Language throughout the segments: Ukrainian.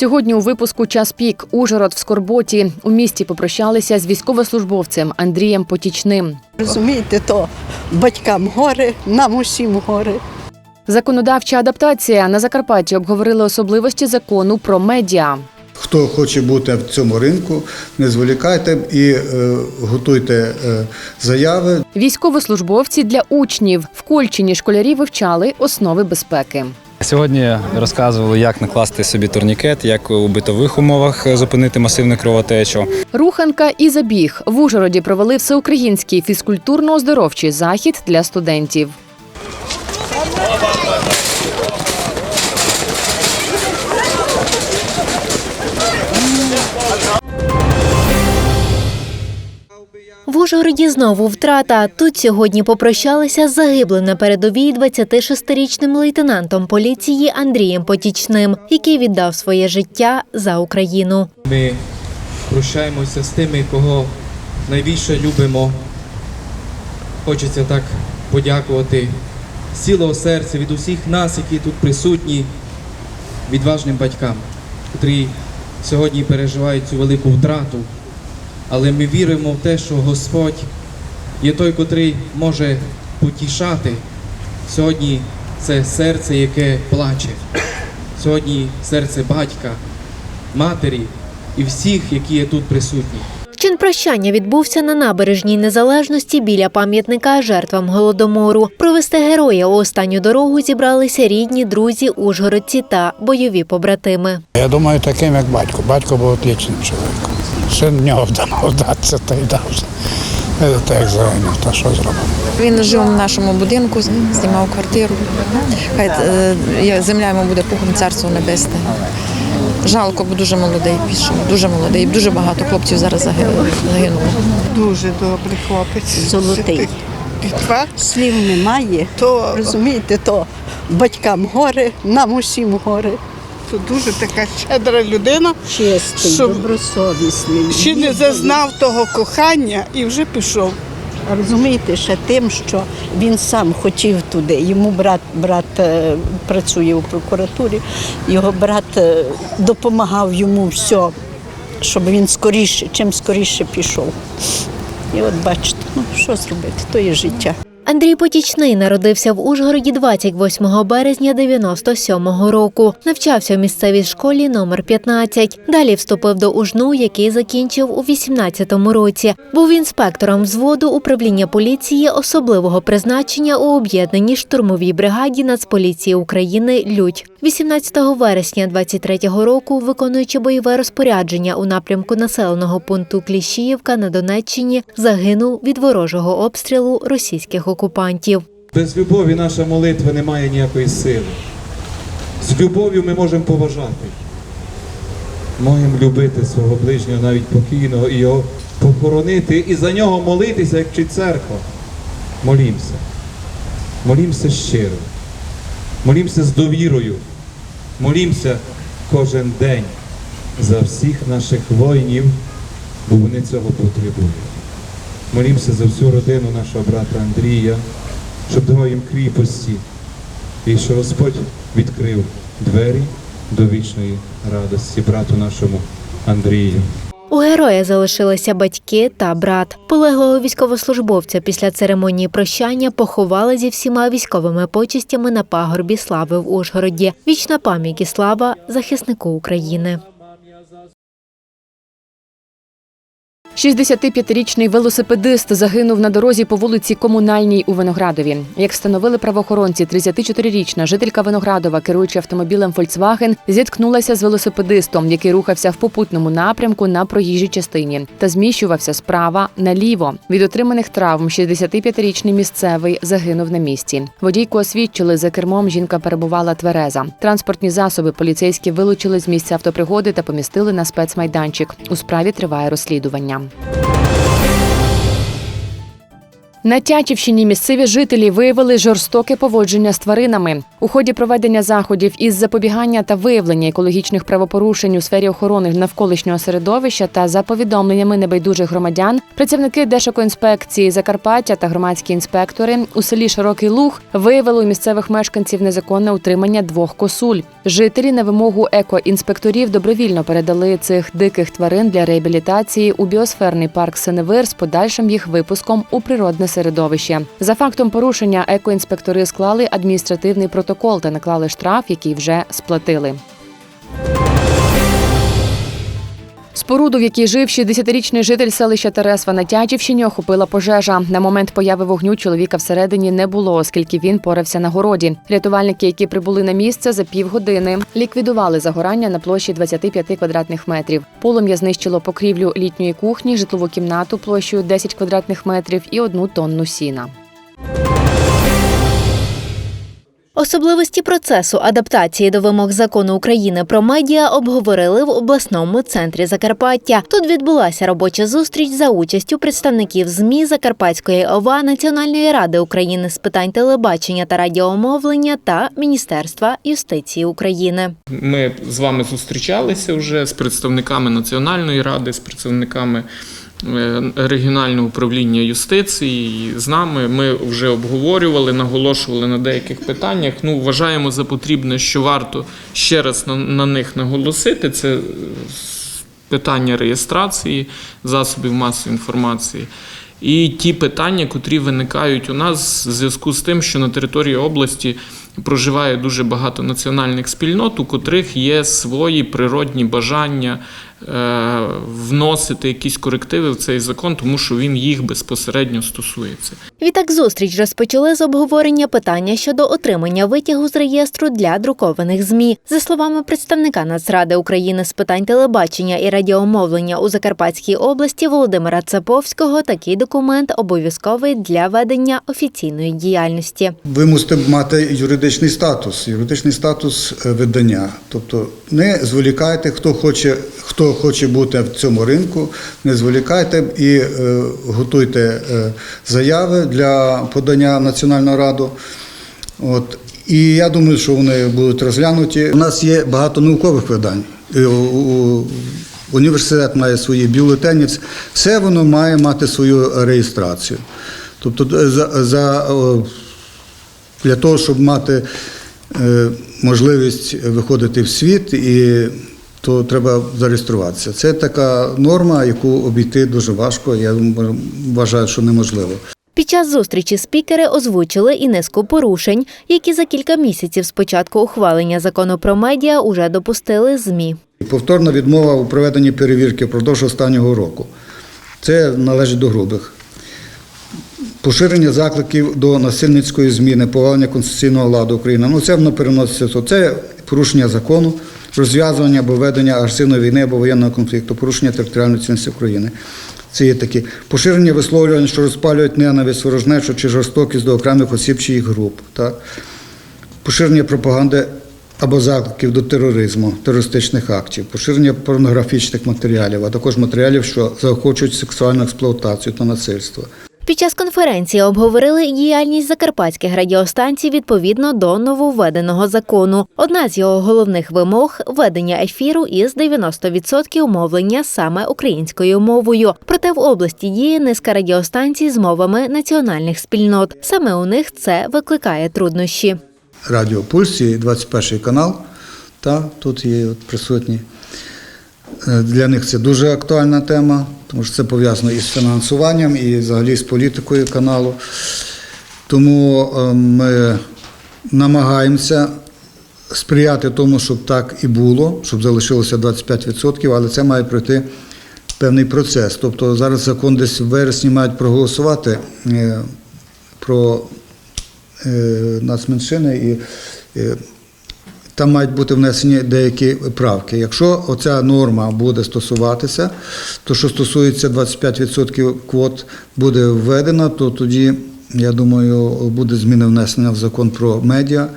Сьогодні у випуску час пік Ужгород в Скорботі у місті попрощалися з військовослужбовцем Андрієм Потічним. Розумієте, то батькам гори, нам усім гори. Законодавча адаптація на Закарпатті обговорили особливості закону про медіа. Хто хоче бути в цьому ринку, не зволікайте і е, готуйте е, заяви. Військовослужбовці для учнів в Кольчині школярі вивчали основи безпеки. Сьогодні розказували, як накласти собі турнікет, як у битових умовах зупинити масивну кровотечу. Руханка і забіг в Ужгороді провели всеукраїнський фізкультурно-оздоровчий захід для студентів. В Ужгороді знову втрата. Тут сьогодні попрощалися з загиблим на передовій 26-річним лейтенантом поліції Андрієм Потічним, який віддав своє життя за Україну. Ми прощаємося з тими, кого найбільше любимо. Хочеться так подякувати цілого серця від усіх нас, які тут присутні, відважним батькам, котрі сьогодні переживають цю велику втрату. Але ми віримо в те, що Господь є той, котрий може потішати. Сьогодні це серце, яке плаче. Сьогодні серце батька, матері і всіх, які є тут присутні. Чин прощання відбувся на набережній незалежності біля пам'ятника жертвам голодомору. Провести героя у останню дорогу зібралися рідні, друзі, ужгородці та бойові побратими. Я думаю, таким як батько. Батько був отличним чоловіком. Син в нього вдав вдатися, та й дався. Це так загинув, та що зробимо. Він жив в нашому будинку, знімав квартиру. Хай е, земля йому буде пухом царство небесне. Жалко, бо дуже молодий пішов, дуже молодий. Дуже багато хлопців зараз загинуло. Дуже добрий хлопець. Золотий. Слів немає. то, Розумієте, то батькам гори, нам усім гори. то дуже така щедра людина. Чистий, Щоб добросовісний. Ще не зазнав того кохання і вже пішов. Розумієте, ще тим, що він сам хотів туди. Йому брат, брат е, працює у прокуратурі, його брат е, допомагав йому все, щоб він скоріше, чим скоріше пішов. І от бачите, ну що зробити, то є життя. Андрій Потічний народився в Ужгороді 28 березня 97-го року. Навчався в місцевій школі номер 15. Далі вступив до УЖНУ, який закінчив у 18-му році. Був інспектором взводу управління поліції особливого призначення у об'єднаній штурмовій бригаді Нацполіції України Людь. 18 вересня 23-го року, виконуючи бойове розпорядження у напрямку населеного пункту Кліщіївка на Донеччині, загинув від ворожого обстрілу російських окупантів. Без любові наша молитва не має ніякої сили. З любов'ю ми можемо поважати. Можемо любити свого ближнього, навіть покійного, і його похоронити, і за нього молитися, як вчить церква. Молімося. Молімося щиро. Молімося з довірою. Молімося кожен день за всіх наших воїнів, бо вони цього потребують. Молімося за всю родину нашого брата Андрія, щоб дав їм кріпості, і що Господь відкрив двері до вічної радості брату нашому Андрію. У героя залишилися батьки та брат. Полеглого військовослужбовця після церемонії прощання поховали зі всіма військовими почестями на пагорбі слави в Ужгороді. Вічна пам'ять і слава захиснику України. 65-річний велосипедист загинув на дорозі по вулиці Комунальній у Виноградові. Як встановили правоохоронці, 34-річна жителька Виноградова, керуючи автомобілем Volkswagen, зіткнулася з велосипедистом, який рухався в попутному напрямку на проїжджій частині та зміщувався справа наліво. Від отриманих травм 65-річний місцевий загинув на місці. Водійку освідчили за кермом. Жінка перебувала твереза. Транспортні засоби поліцейські вилучили з місця автопригоди та помістили на спецмайданчик. У справі триває розслідування. Obrigado. На Тячівщині місцеві жителі виявили жорстоке поводження з тваринами. У ході проведення заходів із запобігання та виявлення екологічних правопорушень у сфері охорони навколишнього середовища та за повідомленнями небайдужих громадян, працівники Держекоінспекції Закарпаття та громадські інспектори у селі Широкий Луг виявили у місцевих мешканців незаконне утримання двох косуль. Жителі на вимогу екоінспекторів добровільно передали цих диких тварин для реабілітації у біосферний парк Синевир з подальшим їх випуском у природне середовище. За фактом порушення екоінспектори склали адміністративний протокол та наклали штраф, який вже сплатили. Споруду, в якій жив 60-річний житель селища Тересва на Тячівщині, охопила пожежа. На момент появи вогню чоловіка всередині не було, оскільки він порався на городі. Рятувальники, які прибули на місце за півгодини, ліквідували загорання на площі 25 квадратних метрів. Полум'я знищило покрівлю літньої кухні, житлову кімнату площею 10 квадратних метрів і одну тонну сіна. Особливості процесу адаптації до вимог закону України про медіа обговорили в обласному центрі Закарпаття. Тут відбулася робоча зустріч за участю представників ЗМІ Закарпатської ОВА, Національної ради України з питань телебачення та радіомовлення та Міністерства юстиції України. Ми з вами зустрічалися вже з представниками Національної ради, з представниками е, регіонального управління юстиції. З нами ми вже обговорювали, наголошували на деяких питаннях. Ну, вважаємо за потрібне, що варто ще раз на, на них наголосити. Це питання реєстрації засобів масової інформації. І ті питання, котрі виникають у нас в зв'язку з тим, що на території області проживає дуже багато національних спільнот, у котрих є свої природні бажання вносити якісь корективи в цей закон, тому що він їх безпосередньо стосується. Відтак зустріч розпочали з обговорення питання щодо отримання витягу з реєстру для друкованих ЗМІ. За словами представника Нацради України з питань телебачення і радіомовлення у Закарпатській області Володимира Цаповського, такий документ обов'язковий для ведення офіційної діяльності. Ви мусите мати юридичний статус, юридичний статус е, видання. Тобто не зволікайте, хто хоче, хто хоче бути в цьому ринку, не зволікайте і е, готуйте е, заяви для подання в Національну раду. От. І я думаю, що вони будуть розглянуті. У нас є багато наукових видань. У- Університет має свої бюлетені. Все воно має мати свою реєстрацію. Тобто е, за, за для того, щоб мати е, можливість виходити в світ, і то треба зареєструватися. Це така норма, яку обійти дуже важко. Я вважаю, що неможливо. Під час зустрічі спікери озвучили і низку порушень, які за кілька місяців з початку ухвалення закону про медіа уже допустили ЗМІ. Повторна відмова у проведенні перевірки впродовж останнього року. Це належить до грубих. Поширення закликів до насильницької зміни, повалення конституційного ладу України. Ну це воно переноситься. то Це порушення закону, розв'язування або ведення агресивної війни або воєнного конфлікту, порушення територіальної цілісності України. Це є такі поширення висловлювань, що розпалюють ненависть, ворожнечу чи жорстокість до окремих осіб чи їх груп. Так? поширення пропаганди або закликів до тероризму, терористичних актів, поширення порнографічних матеріалів, а також матеріалів, що заохочують сексуальну експлуатацію та насильство. Під час конференції обговорили діяльність закарпатських радіостанцій відповідно до нововведеного закону. Одна з його головних вимог ведення ефіру із 90% мовлення саме українською мовою. Проте в області діє низка радіостанцій з мовами національних спільнот. Саме у них це викликає труднощі. Радіо Пульс і 21 канал, та тут є присутні. Е, Для них це дуже актуальна тема, тому що це пов'язано із фінансуванням і взагалі з політикою каналу. Тому е, ми намагаємося сприяти тому, щоб так і було, щоб залишилося 25%, але це має пройти певний процес. Тобто зараз закон десь в вересні мають проголосувати е, про нацменшини і там мають бути внесені деякі правки. Якщо оця норма буде стосуватися, то що стосується 25% квот буде введена, то тоді, я думаю, буде зміна внесена в закон про медіа.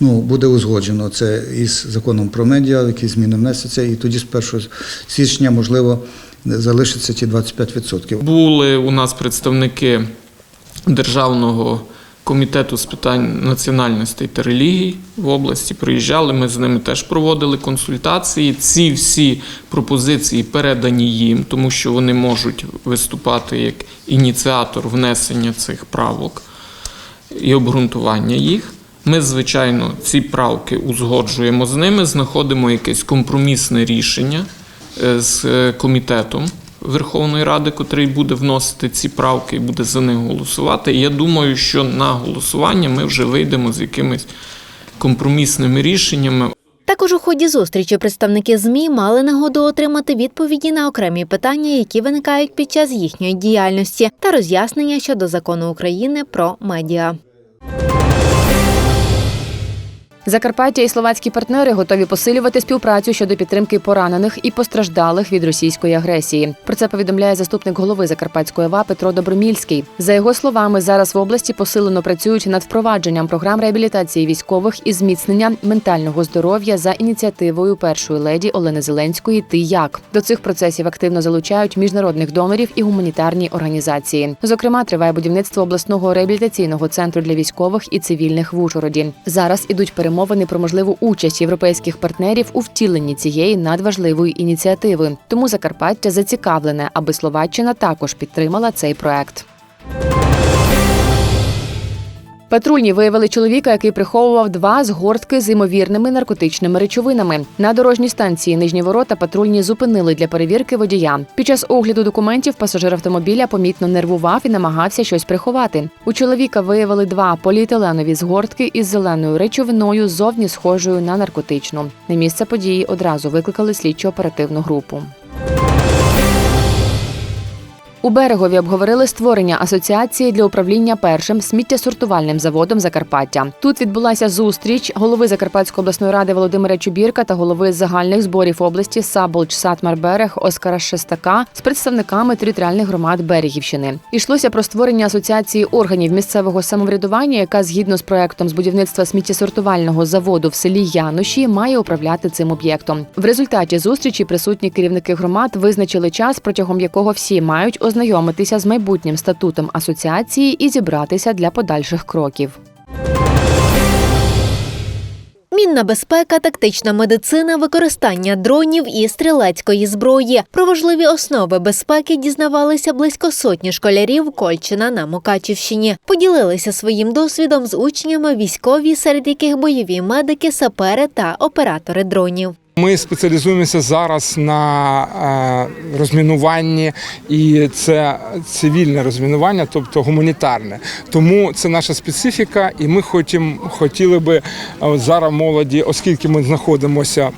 Ну, буде узгоджено це із законом про медіа, які зміни внесяться, і тоді з 1 січня, можливо, залишиться ті 25%. Були у нас представники Державного комітету з питань національностей та релігій в області. Приїжджали, ми з ними теж проводили консультації. Ці всі пропозиції передані їм, тому що вони можуть виступати як ініціатор внесення цих правок і обґрунтування їх. Ми, звичайно, ці правки узгоджуємо з ними, знаходимо якесь компромісне рішення е, з е, комітетом Верховної Ради, котрий буде вносити ці правки і буде за них голосувати. Я думаю, що на голосування ми вже вийдемо з якимись компромісними рішеннями. Також у ході зустрічі представники ЗМІ мали нагоду отримати відповіді на окремі питання, які виникають під час їхньої діяльності, та роз'яснення щодо закону України про медіа. Закарпаття і словацькі партнери готові посилювати співпрацю щодо підтримки поранених і постраждалих від російської агресії. Про це повідомляє заступник голови Закарпатської ОВА Петро Добромільський. За його словами, зараз в області посилено працюють над впровадженням програм реабілітації військових і зміцнення ментального здоров'я за ініціативою першої леді Олени Зеленської. Ти як до цих процесів активно залучають міжнародних донорів і гуманітарні організації. Зокрема, триває будівництво обласного реабілітаційного центру для військових і цивільних в Ужгороді. Зараз ідуть перемовини про можливу участь європейських партнерів у втіленні цієї надважливої ініціативи. Тому Закарпаття зацікавлене, аби Словаччина також підтримала цей проект. Патрульні виявили чоловіка, який приховував два згортки з ймовірними наркотичними речовинами. На дорожній станції Нижні ворота патрульні зупинили для перевірки водія. Під час огляду документів пасажир автомобіля помітно нервував і намагався щось приховати. У чоловіка виявили два поліетиленові згортки із зеленою речовиною, зовні схожою на наркотичну. На місце події одразу викликали слідчо-оперативну групу. У берегові обговорили створення асоціації для управління першим сміттєсортувальним заводом Закарпаття. Тут відбулася зустріч голови Закарпатської обласної ради Володимира Чубірка та голови загальних зборів області Саболч Сатмар-Берег Оскара Шестака з представниками територіальних громад Берегівщини. Ішлося про створення асоціації органів місцевого самоврядування, яка згідно з проектом з будівництва сміттєсортувального заводу в селі Яноші має управляти цим об'єктом. В результаті зустрічі присутні керівники громад визначили час, протягом якого всі мають ознайомитися з майбутнім статутом асоціації і зібратися для подальших кроків. Мінна безпека, тактична медицина, використання дронів і стрілецької зброї. Про важливі основи безпеки дізнавалися близько сотні школярів Кольчина на Мукачівщині. Поділилися своїм досвідом з учнями військові, серед яких бойові медики, сапери та оператори дронів. Ми спеціалізуємося зараз на е, розмінуванні, і це цивільне розмінування, тобто гуманітарне. Тому це наша специфіка, і ми хотім, хотіли би е, зараз молоді, оскільки ми знаходимося.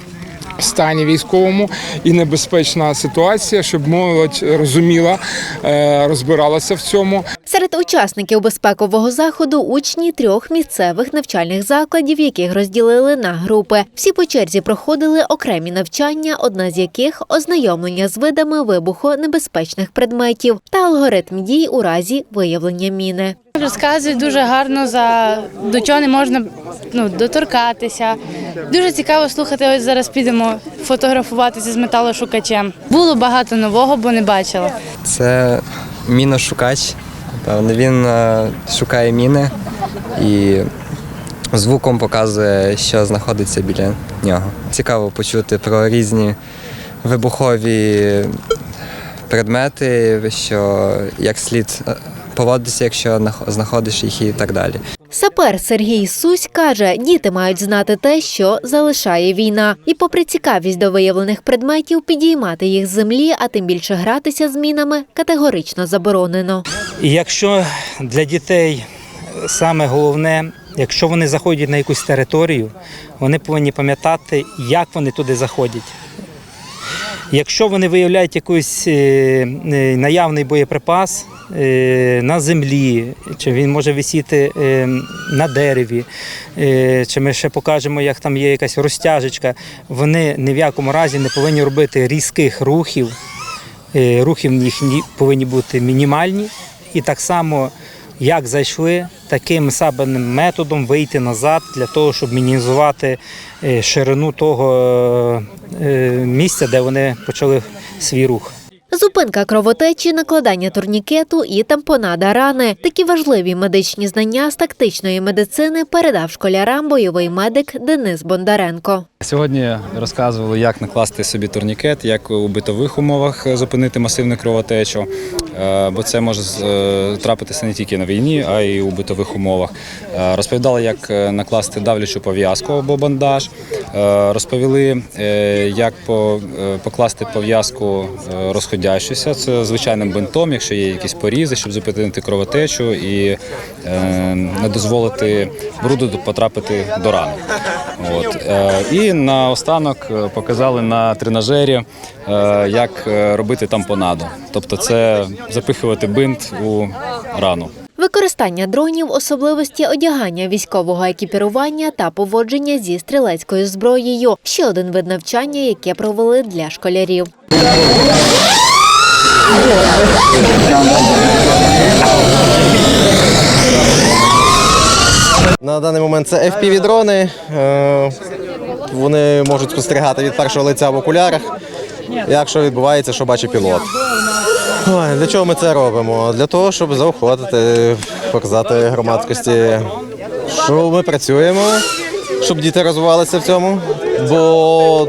В стані військовому і небезпечна ситуація, щоб молодь розуміла, е, розбиралася в цьому. Серед учасників безпекового заходу учні трьох місцевих навчальних закладів, яких розділили на групи. Всі по черзі проходили окремі навчання, одна з яких ознайомлення з видами вибухонебезпечних предметів та алгоритм дій у разі виявлення міни. Розказують дуже гарно за до чого не можна ну, доторкатися. Дуже цікаво слухати. Ось зараз підемо фотографуватися з металошукачем. Було багато нового, бо не бачила. Це міношукач. Певно, він е, шукає міни і звуком показує, що знаходиться біля нього. Цікаво почути про різні вибухові предмети, що як слід е, поводитися, якщо знаходиш їх і так далі. Сапер Сергій Сусь каже, діти мають знати те, що залишає війна, і, попри цікавість до виявлених предметів, підіймати їх з землі, а тим більше гратися з мінами категорично заборонено. Якщо для дітей саме головне, якщо вони заходять на якусь територію, вони повинні пам'ятати, як вони туди заходять. Якщо вони виявляють якийсь е, е, наявний боєприпас е, на землі, чи він може висіти на дереві, чи ми ще покажемо, як там є якась розтяжечка, вони ні в якому разі не повинні робити різких рухів. Рухів їх ні- повинні бути мінімальні, і так само, як зайшли, таким самим методом вийти назад для того, щоб мінімізувати е, ширину того е, місця, де вони почали свій рух. Зупинка кровотечі, накладання турнікету і тампонада рани. Такі важливі медичні знання з тактичної медицини передав школярам бойовий медик Денис Бондаренко. Сьогодні розказували, як накласти собі турнікет, як у битових умовах зупинити масивну кровотечу, е, бо це може е, трапитися не тільки на війні, а й у битових умовах. Е, Розповідали, як накласти давлячу пов'язку або бандаж. Розповіли, як покласти пов'язку е, розходящуюся. Це звичайним бинтом, якщо є якісь порізи, щоб зупинити кровотечу і е, не дозволити бруду потрапити до рани. От. Е, І наостанок е, показали на тренажері, е, як е, робити тампонаду. Тобто це запихувати бинт у рану. Використання дронів, особливості одягання військового екіпірування та поводження зі стрілецькою зброєю ще один вид навчання, яке провели для школярів. На даний момент це FPV-дрони. Е, Вони можуть спостерігати від першого лиця в окулярах, як що відбувається, що бачить пілот. Ой, Для чого ми це робимо? Для того, щоб заохотити, показати громадськості, що ми працюємо, щоб діти розвивалися в цьому. Бо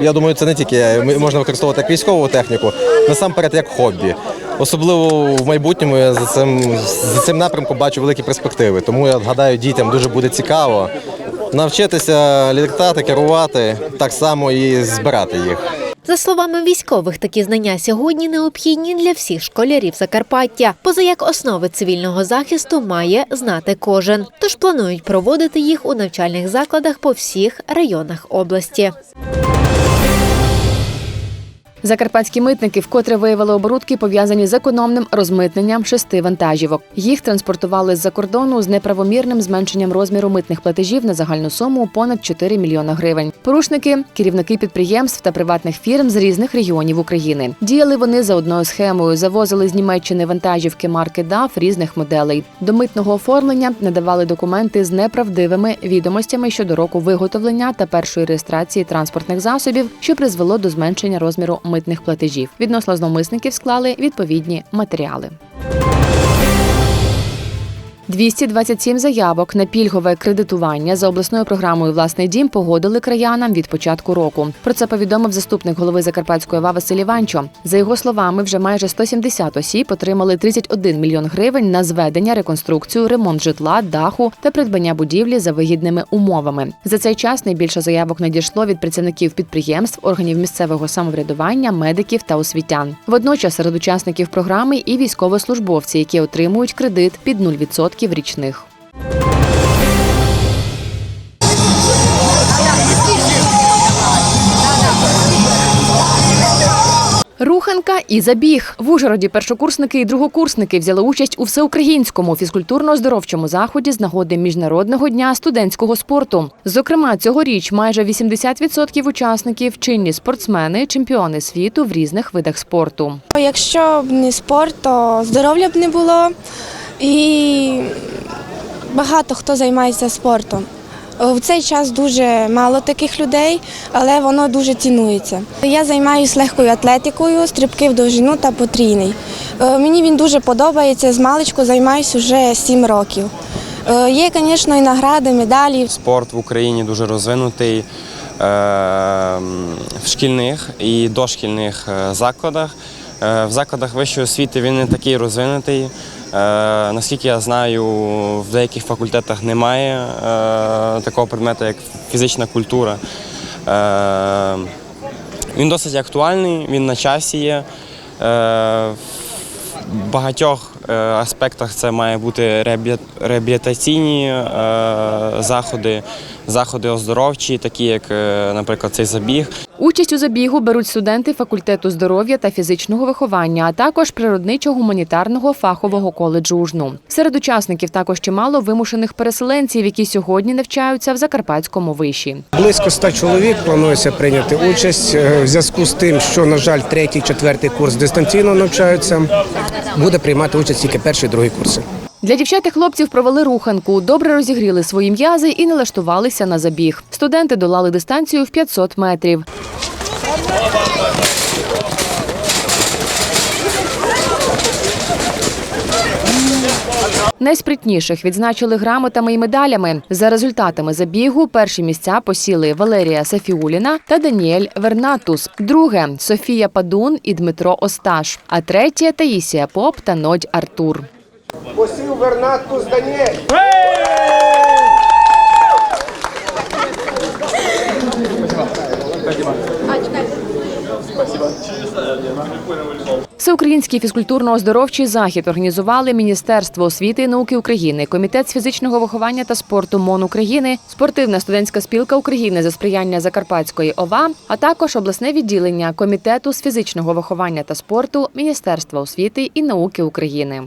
я думаю, це не тільки можна використовувати як військову техніку, насамперед як хобі. Особливо в майбутньому я за цим, за цим напрямком бачу великі перспективи. Тому я гадаю, дітям дуже буде цікаво навчитися літати, керувати, так само і збирати їх. За словами військових, такі знання сьогодні необхідні для всіх школярів Закарпаття, поза як основи цивільного захисту має знати кожен. Тож планують проводити їх у навчальних закладах по всіх районах області. Закарпатські митники вкотре виявили оборудки, пов'язані з економним розмитненням шести вантажівок. Їх транспортували з-за кордону з неправомірним зменшенням розміру митних платежів на загальну суму понад 4 мільйона гривень. Порушники керівники підприємств та приватних фірм з різних регіонів України. Діяли вони за одною схемою, завозили з Німеччини вантажівки марки DAF різних моделей. До митного оформлення надавали документи з неправдивими відомостями щодо року виготовлення та першої реєстрації транспортних засобів, що призвело до зменшення розміру митних платежів. Відносно зловмисників склали відповідні матеріали. 227 заявок на пільгове кредитування за обласною програмою Власний дім погодили краянам від початку року. Про це повідомив заступник голови Закарпатської ОВА Василь Іванчо. За його словами, вже майже 170 осіб отримали 31 мільйон гривень на зведення, реконструкцію, ремонт житла, даху та придбання будівлі за вигідними умовами. За цей час найбільше заявок надійшло від працівників підприємств, органів місцевого самоврядування, медиків та освітян. Водночас серед учасників програми і військовослужбовці, які отримують кредит під 0% річних. Руханка і забіг в Ужгороді. Першокурсники і другокурсники взяли участь у всеукраїнському фізкультурно-оздоровчому заході з нагоди міжнародного дня студентського спорту. Зокрема, цьогоріч майже 80% учасників чинні спортсмени, чемпіони світу в різних видах спорту. Якщо б не спорт, то здоров'я б не було і багато хто займається спортом. В цей час дуже мало таких людей, але воно дуже цінується. Я займаюся легкою атлетикою, стрибки в довжину та потрійний. Е, Мені він дуже подобається. З маличку займаюся вже 7 років. Е, Є, звісно, і награди, медалі. Спорт в Україні дуже розвинутий е, в шкільних і дошкільних закладах. В закладах вищої освіти він не такий розвинутий. Е, Наскільки я знаю, в деяких факультетах немає е, такого предмету, як фізична культура. Е, Він досить актуальний, він на часі є. В багатьох аспектах це має бути реабілітаційні заходи, заходи оздоровчі, такі як, е, наприклад, цей забіг. Участь у забігу беруть студенти факультету здоров'я та фізичного виховання, а також природничо-гуманітарного фахового коледжу УЖНУ. Серед учасників також чимало вимушених переселенців, які сьогодні навчаються в Закарпатському виші. Близько ста чоловік планується прийняти участь Е, в зв'язку з тим, що на жаль, третій, четвертий курс дистанційно навчаються. Буде приймати участь тільки перший, другий курси. Для дівчат і хлопців провели руханку, добре розігріли свої м'язи і налаштувалися на забіг. Студенти долали дистанцію в 500 метрів. Найспритніших відзначили грамотами і медалями. За результатами забігу перші місця посіли Валерія Сафіуліна та Даніель Вернатус, друге Софія Падун і Дмитро Осташ, а третє Таїсія Поп та Нодь Артур. Посів Вернатус Даніель. Всеукраїнський фізкультурно-оздоровчий захід організували Міністерство освіти і науки України, Комітет з фізичного виховання та спорту МОН України, Спортивна студентська спілка України за сприяння Закарпатської ОВА, а також обласне відділення Комітету з фізичного виховання та спорту Міністерства освіти і науки України.